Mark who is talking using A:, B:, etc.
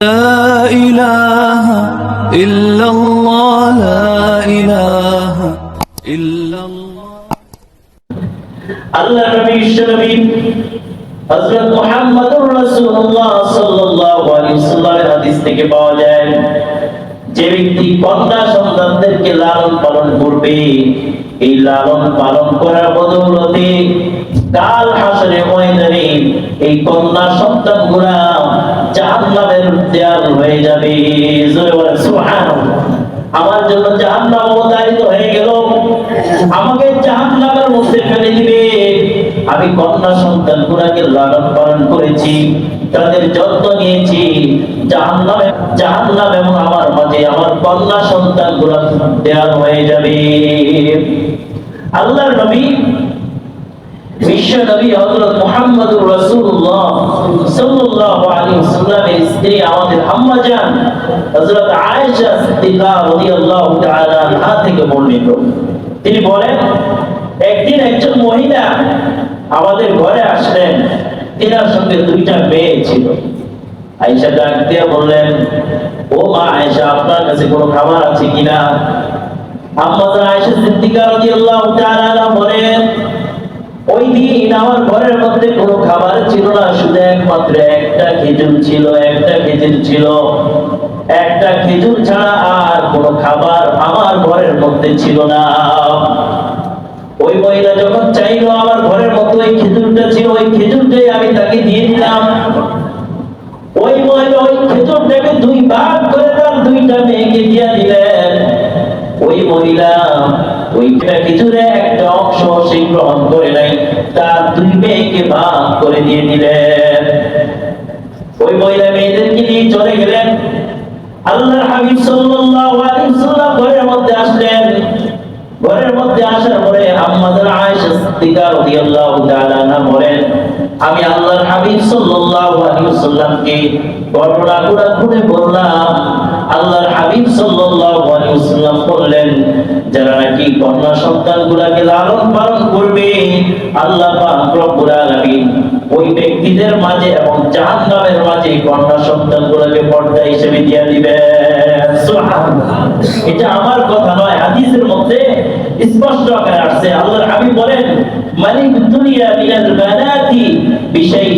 A: لا إله إلا الله لا إله إلا الله
B: আল্লাহ নবী বিশ্ব নবী হযরত মুহাম্মদুর রাসূলুল্লাহ সাল্লাল্লাহু আলাইহি সাল্লামের হাদিস থেকে পাওয়া যায় যে ব্যক্তি কন্যা সন্তানদেরকে লালন পালন করবে এই লালন পালন করার বদৌলতে কাল হাসরে ময়দানে এই কন্যা সন্তানগুলা দেয়াল হয়ে যাবে। আমার জন্য অবতারিত হয়ে গেল। আমাকে মধ্যে ফেলে দিবে। আমি কন্যা সন্তান গুলাকে লালন পালন করেছি, তাদের যত্ন নিয়েছি। জাহান্নাম এবং আমার মাঝে আমার কন্যা সন্তানগুলা দেয়াল হয়ে যাবে। আল্লাহর নবী বিশ্ব তিনি বলেন, একদিন একজন মহিলা আমাদের ঘরে আসলেন, তিনার সঙ্গে দুইটা মেয়ে ছিল। আয়েশা ডাক বললেন, ও মা আয়েশা, আপনার কাছে কোনো খাবার আছে কিনা? আম্মা জান আয়েশা সিদ্দিকা রাদিয়াল্লাহু তাআলা বলেন ওই দিন আমার ঘরের মধ্যে কোনো খাবার ছিল না, শুধু একমাত্র একটা খেজুর ছিল, একটা খেজুর ছিল। একটা খেজুর ছাড়া আর কোনো খাবার আমার ঘরের মধ্যে ছিল না। ওই মহিলা যখন চাইলো আমার ঘরের মতো ওই খেজুরটা ছিল, ওই খেজুরটাই আমি ওই মহিলা ওইটা খেজুরে একটা অংশ সে গ্রহণ করে নাই, তার দুই মেয়েকে ভাগ করে দিয়ে দিলেন। ওই মহিলা মেয়েদেরকে নিয়ে চলে গেলেন। আল্লাহর হাবিব সাল্লাল্লাহু আলাইহি ওয়াসাল্লাম ঘরের মধ্যে আসলেন। ঘরের মধ্যে আসার পরে আম্মাদের আয়েশা সিদ্দিকা রাদিয়াল্লাহু তাআলা আনহা বলেন আমি আল্লাহর হাবিব সাল্লাল্লাহু আলাইহি ওয়াসাল্লামকে ঘটনাগুলো খুলে বললাম, আল্লাহর হাবিব সাল্লাল্লাহু আলাইহি ওয়াসাল্লাম বললেন, যারা নাকি কন্যা সন্তানগুলোকে লালন পালন করবে, আল্লাহ পাক রব্বুল আলামিন ওই ব্যক্তিদের মাঝে এবং জাহান্নামের মাঝে কন্যা সন্তানগুলোকে পর্দা হিসেবে দিয়ে দিবেন। সুবহানাল্লাহ। এটা আমার কথা নয়, হাদিসের মধ্যে স্পষ্ট আকারে আসছে। আল্লাহর হাবিব বলেন মালিক দুনিয়া মিনাল বানাতি